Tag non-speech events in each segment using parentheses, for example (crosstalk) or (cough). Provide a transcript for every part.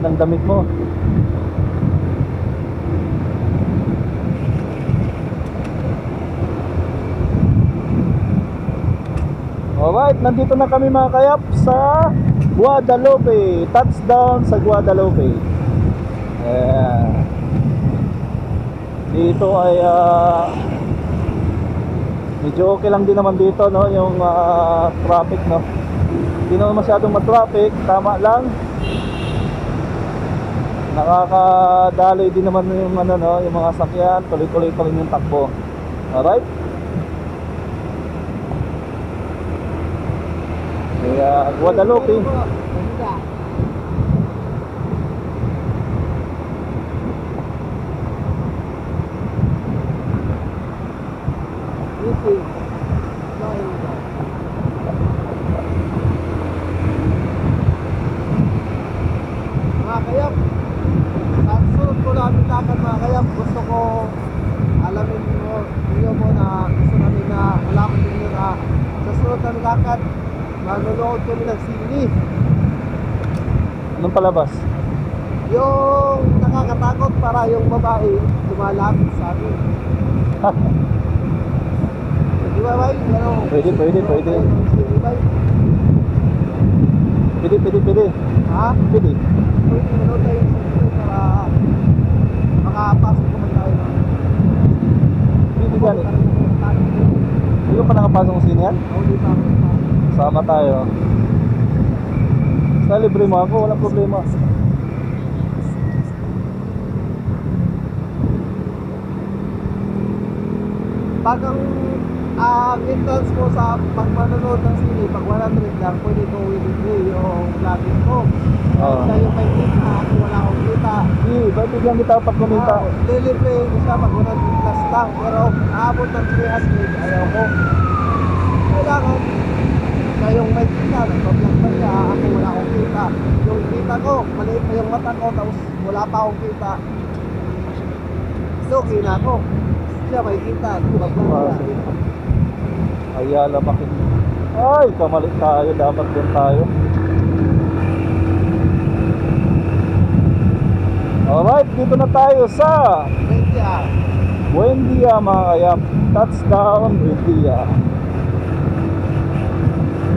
gandang damit mo. Alright, nandito na kami mga kayap sa Guadalupe. Touchdown sa Guadalupe. Ayan. Dito ay ah, medyo okay lang din naman dito no yung ah, traffic no. Hindi naman masyadong matraffic, tama lang. Nakakadaloy din naman yung ano no, yung mga sakyan, tuloy-tuloy pa rin yung takbo. Alright? Kaya Guadalupe. Mga kayap, at sunod ko lakad mga kayap, gusto ko alamin mo, niyo mo na gusto namin na malaman ninyo na sa sunod namin lakad, manonood kami ng sini. Anong palabas? Yung nakakatakot para yung babae lumalapit sa amin. (laughs) Di ba, bay? Ano? Pwede, pwede, pwede. Sini, bay? Pwede, pwede, pwede. Ha? Pwede. Pwede manood tayo ng sini para makapasok naman tayo ng Pwede gani. Hindi ko pa nakapasok ng di pa. Sama tayo. Sa libre mo ako, walang problema. Pag ang ang entrance mo sa pag manonood ng sine, pag 100 lang, pwede ko i-libre yung vlogging ko. Oo. Dahil yung kay Nick na ako wala akong kita. Hindi, ba't biglang kita pag kumita? Ah, Lilibre ko siya pag 100 plus lang. Pero aabot ng 300, ayaw ko. Kailangan kayong may kita, nagpa-vlog pa siya, ako wala akong kita. Yung kita ko, maliit pa yung mata ko, tapos wala pa akong kita. So, na ako. Siya may kita, nagpa-vlog siya. Ayala makik. Ay, kamali tayo. Dapat din tayo. Alright, dito na tayo sa ah. Buendia mga kayap. Touchdown, Buendia.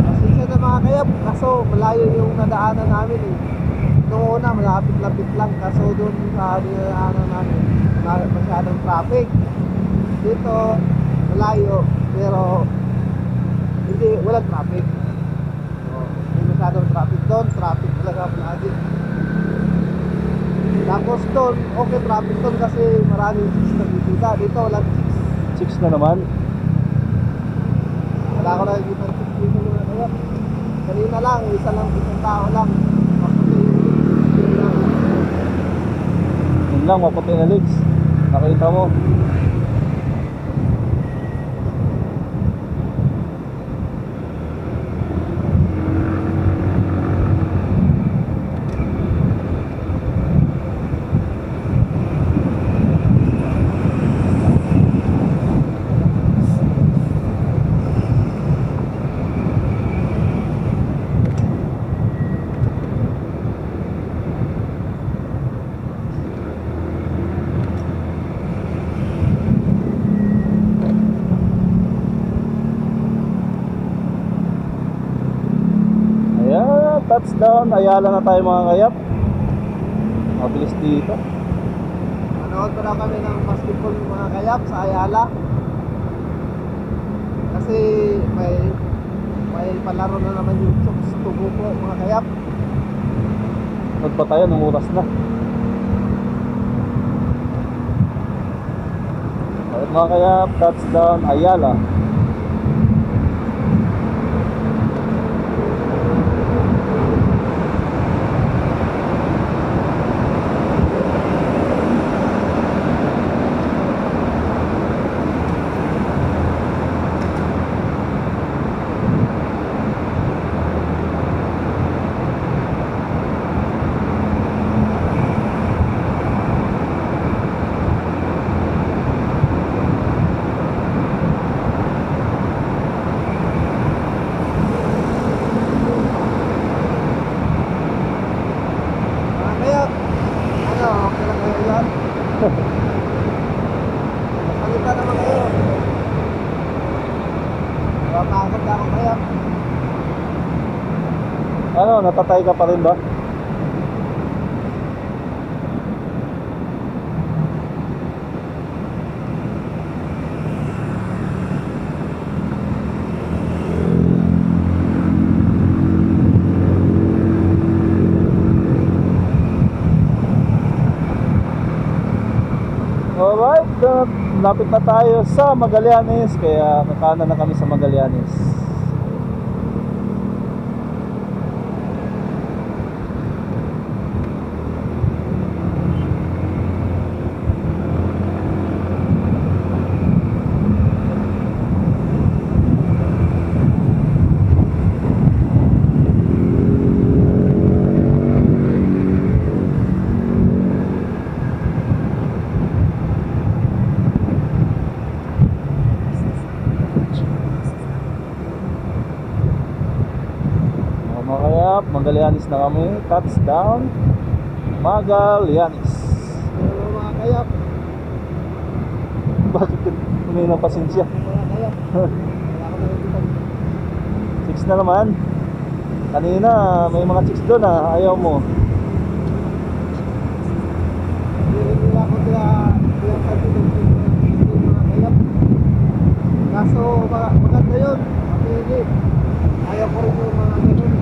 Pasensya na mga kayap, kaso malayo yung nadaanan namin eh. Noong una, malapit-lapit lang, kaso doon sa dinadaanan namin, ma- masyadong traffic. Dito, malayo, pero hindi, walang traffic. So, hindi masyadong traffic doon, traffic talaga palagi. Tapos doon, okay traffic doon kasi maraming chicks na bibita. Dito, walang chicks. Chicks na naman. Wala ko nakikita chicks dito kaya. Kanina lang, isa lang, isang tao lang. Yun lang, maputi na legs. Nakita mo. Ayan, touchdown. Ayala na tayo mga kayap. Mabilis dito. Manood pa daw kami ng basketball mga kayap sa Ayala. Kasi may may palaro na naman yung Chokes Tubo po mga kayap. Nagpa tayo ng oras na. Alright mga kayap, touchdown. Ayala. Natatay ka pa rin ba? Alright, uh, lapit na tayo sa Magallanes kaya nakanan na kami sa Magallanes. O, mga kaya, Magallanes na kami. Touchdown. Magallanes. Mga kayap? Bakit humingi ng pasensya? Mga. (laughs) Six na naman. Kanina, may mga chicks doon ah. Ayaw mo. Kaso ma- maganda yun. Ayaw ko rin yung mga ganun.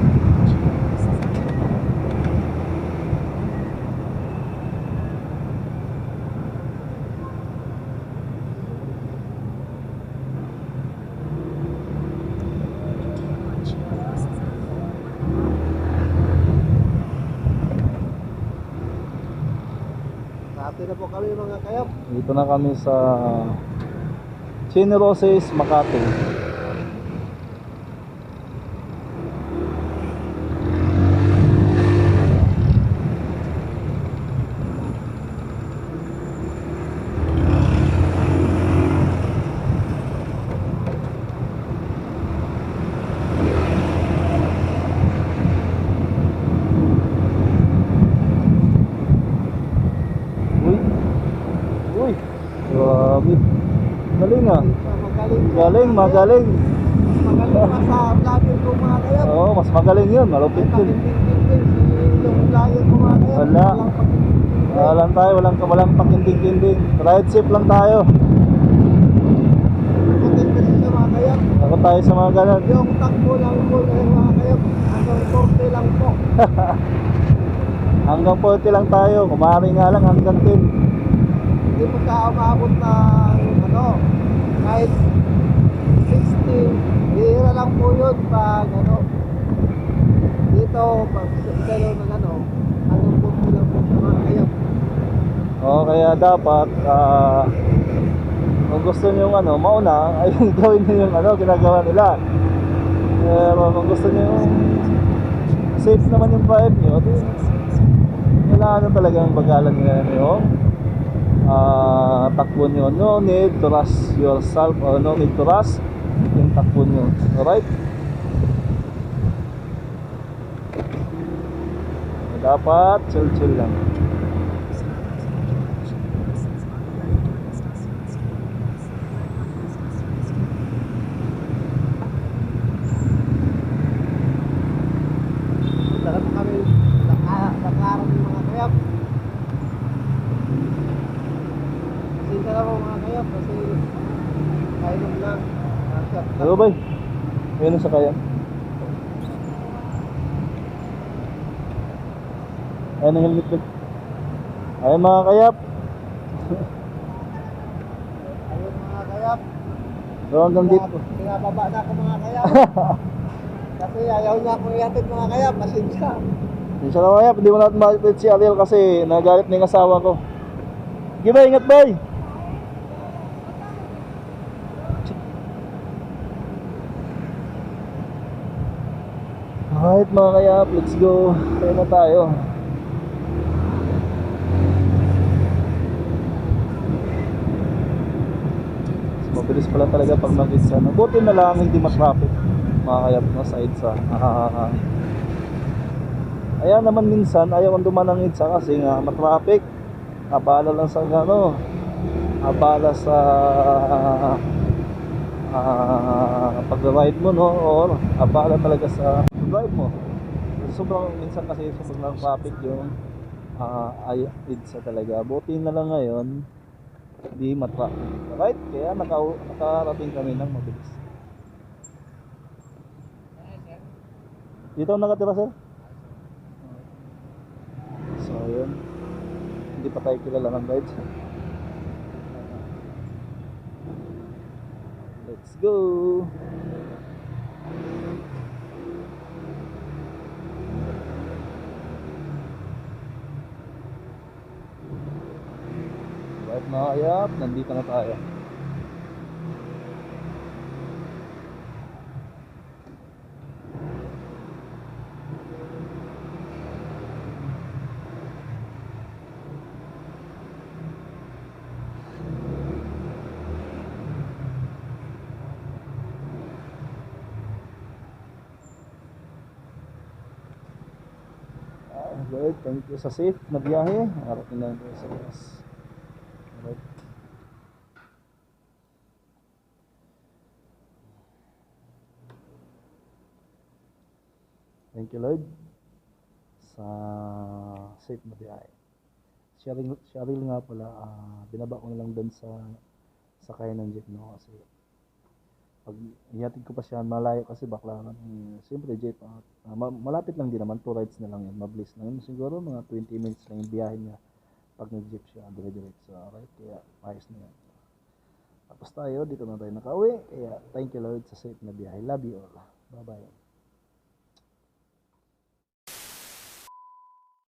Dati na po kami mga kayap. Dito na kami sa Chino Roses, Makati. Galing ah. Magaling. Galing, magaling. Magaling pa sa vlogger ko mga kayap. Oo, mas magaling yun. Malupit yun. Yung vlogger ko mga. Wala. walang pakitinding-tinding. Wala lang tayo, walang, walang pakinding-kinding. Ride safe lang tayo. Ako tayo sa mga ganun. Yung takbo lang po ngayon mga kayap. Hanggang 40 lang po. (laughs) Hanggang 40 lang tayo. Kumari nga lang hanggang 10. Hindi siya umabot ng ano, kahit 60. Bihira lang po yun pag ano. Dito, pag yun ng ano, hanggang 40 lang po siya mga kayap. Oo, kaya dapat ah, kung gusto niyo yung ano, mauna, (laughs) ay gawin niyo yung ano, ginagawa nila. Pero kung gusto niyo yung safe naman yung vibe niyo, di kailangan nyo talagang bagalan nila yung ah, takbo niyo. No need to rush yourself or no need to rush yung takbo niyo. Alright? Dapat chill-chill lang. Lahat kami naka, nakaroon ng mga kayap. Pasensya na po mga kayap kasi kainom lang. Nasyak. Ano ba? Ayun sa kaya. Ayun ang helmet ko. Ayun mga kayap. Ayun mga kayap. So hanggang dito. Pinababa na ako mga kayap. (laughs) kasi ayaw niya akong ihatid mga kayap. Pasensya. Siya na kayap. Hindi mo natin makikita si Ariel kasi nagalit na yung asawa ko. Sige ba, ingat bay. Alright mga kayap, let's go. Tayo na tayo. Mabilis pala talaga pag mag-isa. Buti na lang hindi ma-traffic. Mga kayap no, sa EDSA. (laughs) Ah, Ayan naman minsan, ayaw kong duman ng EDSA kasi nga matraffic. Abala lang sa ano, abala sa (laughs) ah, pag-ride mo no, or abala talaga sa drive mo. sobrang minsan kasi sobrang traffic yung uh, ay EDSA talaga. Buti na lang ngayon, di matraffic. Right? Kaya naka, nakarating kami ng mabilis. Dito ako nakatira sir? So yun. Hindi pa tayo kilala ng guide. Let's go! Right mga kayap, nandito na tayo. Alright, thank you sa safe na biyahe. Na tayo sa oras. Thank you Lord sa safe na biyahe. Sharing, sharing nga pala, ah, binaba ko na lang doon sa sakay ng jeep no kasi pag ihatid ko pa siya malayo kasi baklaran eh, siyempre jeep at ah, ma- malapit lang din naman. Two rides na lang yun mabilis lang yun siguro mga 20 minutes lang yung biyahe niya pag nag jeep siya dire diretso right kaya ayos na yan. Tapos tayo dito na tayo nakauwi. Kaya thank you Lord sa safe na biyahe. Love you all. Bye bye